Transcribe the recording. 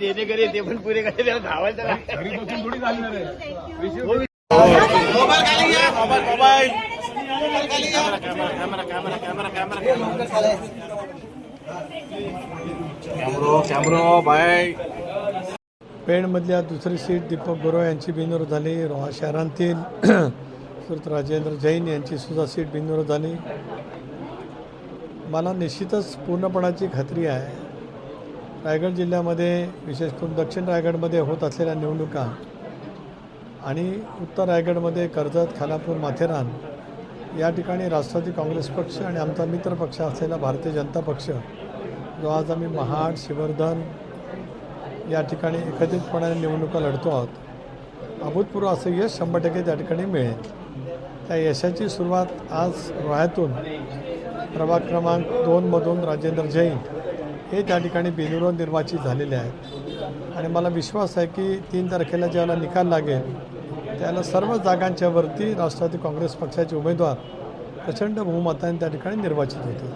देणे करे ते पण पुरे करे त्याला धावायचं. घरी आहे. पेणमधल्या दुसरी सीट दीपक गुरव यांची बिनविरोध झाली. रोहा शहरांतील सुरत राजेंद्र जैन यांची सुद्धा सीट बिनविरोध झाली. मला निश्चितच पूर्णपणाची खात्री आहे. रायगड जिल्ह्यामध्ये विशेष करून दक्षिण रायगडमध्ये होत असलेल्या निवडणुका आणि उत्तर रायगडमध्ये कर्जत खानापूर माथेरान या ठिकाणी राष्ट्रवादी काँग्रेस पक्ष आणि आमचा मित्र पक्ष असलेला भारतीय जनता पक्ष जो आज आम्ही महाड शिवर्धन या ठिकाणी एकत्रितपणाने निवडणुका लढतो आहोत. अभूतपूर्व असं यश शंभर टक्के त्या ठिकाणी मिळेल. त्या यशाची सुरुवात आज रोह्यातून प्रभाग क्रमांक दोनमधून राजेंद्र जैन हे त्या ठिकाणी बिनविरोध निर्वाचित झालेले आहेत. आणि मला विश्वास आहे की तीन तारखेला ज्याला निकाल लागेल त्याला सर्व जागांच्यावरती राष्ट्रवादी काँग्रेस पक्षाचे उमेदवार प्रचंड बहुमताने त्या ठिकाणी निर्वाचित होतील.